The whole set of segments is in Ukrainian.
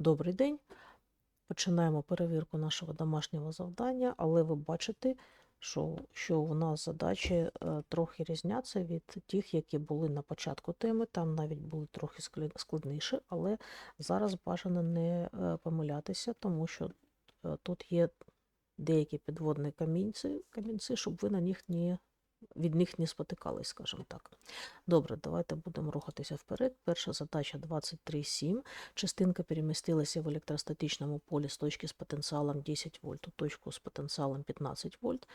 Добрий день. Починаємо перевірку нашого домашнього завдання, але ви бачите, що, що у нас задачі е, трохи різняться від тих, які були на початку теми. Там навіть були трохи складніші, але зараз бажано не е, помилятися, тому що е, тут є деякі підводні камінці, камінці, щоб ви на них не, від них не спотикались, скажімо так. Добре, давайте будемо рухатися вперед. Перша задача 23.7. Частинка перемістилася в електростатичному полі з точки з потенціалом 10 вольт у точку з потенціалом 15 вольт.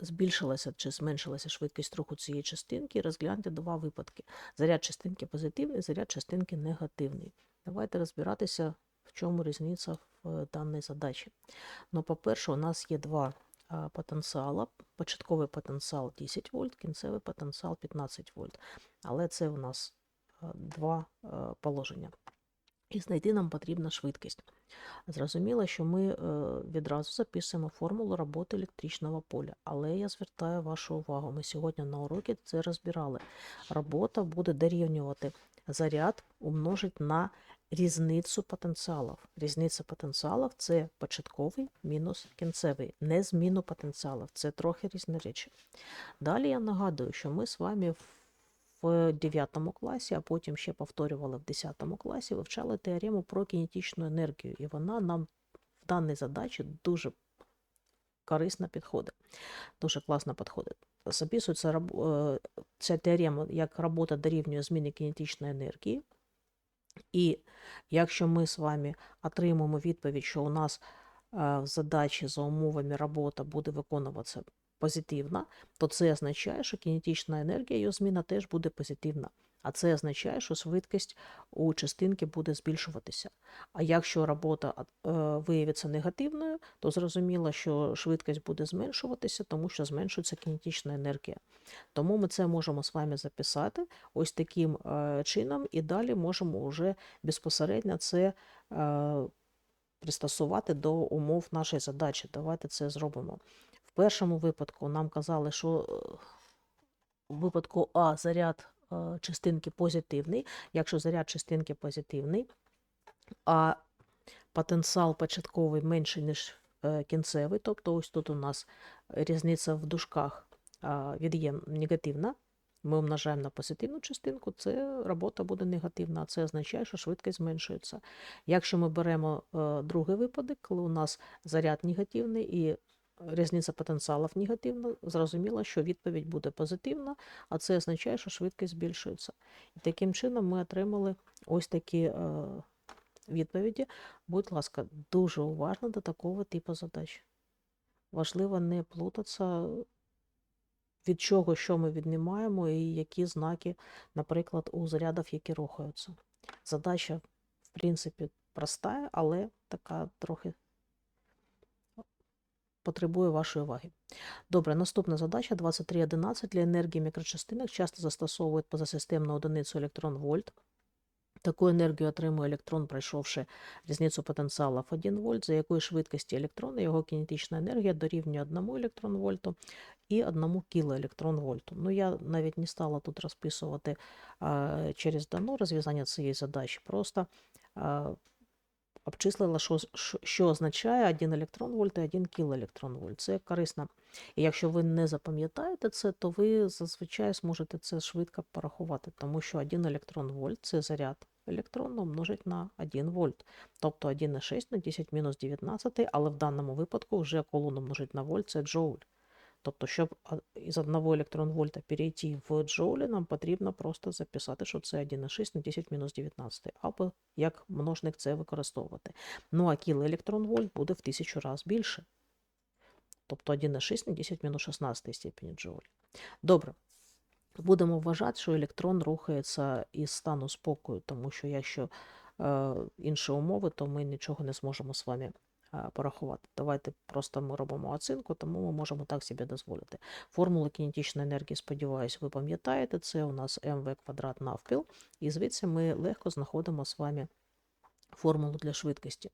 Збільшилася чи зменшилася швидкість руху цієї частинки. Розгляньте два випадки. Заряд частинки позитивний, заряд частинки негативний. Давайте розбиратися, в чому різниця в е, даній задачі. Ну, по-перше, у нас є два потенціала. Початковий потенціал 10 вольт, кінцевий потенціал 15 вольт. Але це у нас два положення. І знайти нам потрібна швидкість. Зрозуміло, що ми е, відразу записуємо формулу роботи електричного поля, але я звертаю вашу увагу. Ми сьогодні на уроці це розбирали. Робота буде дорівнювати заряд умножить на різницю потенціалів. Різниця потенціалів це початковий мінус кінцевий, не зміну потенціалів. Це трохи різні речі. Далі я нагадую, що ми з вами в 9 класі, а потім ще повторювали в 10 класі, вивчали теорему про кінетичну енергію, і вона нам в даній задачі дуже корисно підходить. Дуже класно підходить. Записується е, ця теорема як робота дорівнює зміни кінетичної енергії. І якщо ми з вами отримаємо відповідь, що у нас е, в задачі за умовами робота буде виконуватися позитивна, то це означає, що кінетична енергія, її зміна теж буде позитивна. А це означає, що швидкість у частинки буде збільшуватися. А якщо робота е, виявиться негативною, то зрозуміло, що швидкість буде зменшуватися, тому що зменшується кінетична енергія. Тому ми це можемо з вами записати ось таким е, чином, і далі можемо вже безпосередньо це е, пристосувати до умов нашої задачі. Давайте це зробимо. В першому випадку нам казали, що у випадку А заряд частинки позитивний. Якщо заряд частинки позитивний, а потенціал початковий менший, ніж е, кінцевий, тобто ось тут у нас різниця в дужках від'єм негативна. Ми умножаємо на позитивну частинку, це робота буде негативна, а це означає, що швидкість зменшується. Якщо ми беремо е, другий випадок, коли у нас заряд негативний і різниця потенціалів негативна, зрозуміло, що відповідь буде позитивна, а це означає, що швидкість збільшується. І таким чином ми отримали ось такі е, відповіді. Будь ласка, дуже уважно до такого типу задач. Важливо не плутатися, від чого що ми віднімаємо, і які знаки, наприклад, у зарядів, які рухаються. Задача, в принципі, проста, але така трохи потребує вашої уваги. Добре, наступна задача 23.11. Для енергії мікрочастинок часто застосовують позасистемну одиницю електрон вольт. Таку енергію отримує електрон, пройшовши різницю потенціалів 1 вольт, за якої швидкості електрона його кінетична енергія дорівнює 1 електрон вольту і 1 кілоелектрон вольту. Ну, я навіть не стала тут розписувати а, через дано розв'язання цієї задачі, просто а, обчислила, що, що, означає 1 електрон вольт і 1 кілоелектрон вольт. Це корисно. І якщо ви не запам'ятаєте це, то ви зазвичай зможете це швидко порахувати, тому що 1 електрон вольт це заряд електрона умножить на 1 вольт. Тобто 1,6 на 10 мінус 19, але в даному випадку вже колон умножить на вольт це джоуль. Тобто, щоб із 1 електрон вольта перейти в джоулі, нам потрібно просто записати, що це 1,6 на 10 мінус 19, або як множник це використовувати. Ну а кілоелектрон вольт буде в тисячу разів більше. Тобто 1,6 на 10 мінус 16 степені джоуль. Добре. Будемо вважати, що електрон рухається із стану спокою, тому що якщо е, інші умови, то ми нічого не зможемо з вами порахувати. Давайте просто ми робимо оцінку, тому ми можемо так собі дозволити. Формула кінетичної енергії, сподіваюся, ви пам'ятаєте, це у нас МВ квадрат навпіл, і звідси ми легко знаходимо з вами формулу для швидкості.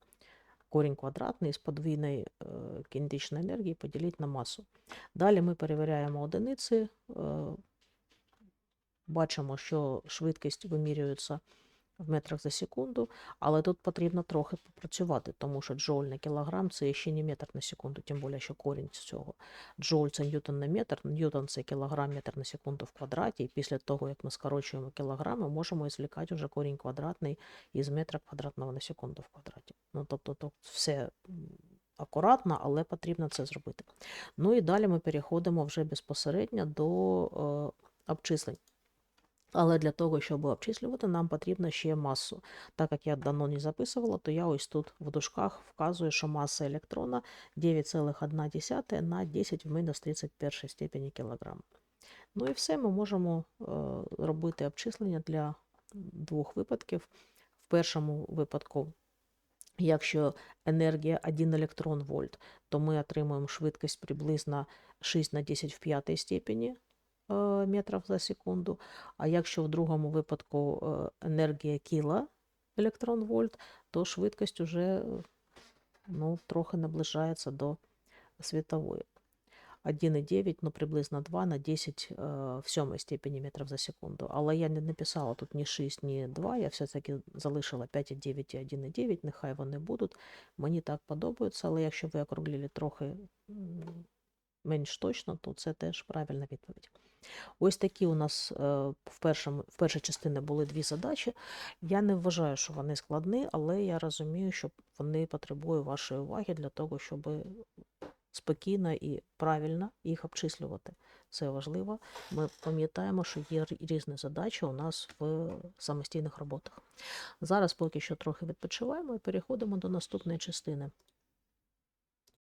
Корінь квадратний з подвійної е, кінетичної енергії поділити на масу. Далі ми перевіряємо одиниці. Е, бачимо, що швидкість вимірюється в метрах за секунду, але тут потрібно трохи попрацювати, тому що джоуль на кілограм це ще не метр на секунду, тим більше, що корінь з цього. Джоуль це ньютон на метр, ньютон це кілограм метр на секунду в квадраті, і після того, як ми скорочуємо кілограми, можемо извлекати вже корінь квадратний із метра квадратного на секунду в квадраті. Ну, тобто, то все акуратно, але потрібно це зробити. Ну і далі ми переходимо вже безпосередньо до е, обчислень. Але для того, щоб обчислювати, нам потрібно ще масу. Так як я давно не записувала, то я ось тут в дужках вказую, що маса електрона 9,1 на 10 в мінус 31 степені кілограм. Ну і все, ми можемо е, робити обчислення для двох випадків. В першому випадку, якщо енергія 1 електрон вольт, то ми отримуємо швидкість приблизно 6 на 10 в п'ятій степені метрів за секунду. А якщо в другому випадку е, енергія кіло електрон вольт, то швидкість вже ну, трохи наближається до світової. 1,9, ну приблизно 2 на 10 е, в сьомій степені метрів за секунду. Але я не написала тут ні 6, ні 2, я все-таки залишила 5,9 і 1,9, нехай вони будуть. Мені так подобаються, але якщо ви округлили трохи менш точно, то це теж правильна відповідь. Ось такі у нас е, в, першому, в першій частині були дві задачі. Я не вважаю, що вони складні, але я розумію, що вони потребують вашої уваги для того, щоб спокійно і правильно їх обчислювати. Це важливо. Ми пам'ятаємо, що є різні задачі у нас в самостійних роботах. Зараз поки що трохи відпочиваємо і переходимо до наступної частини.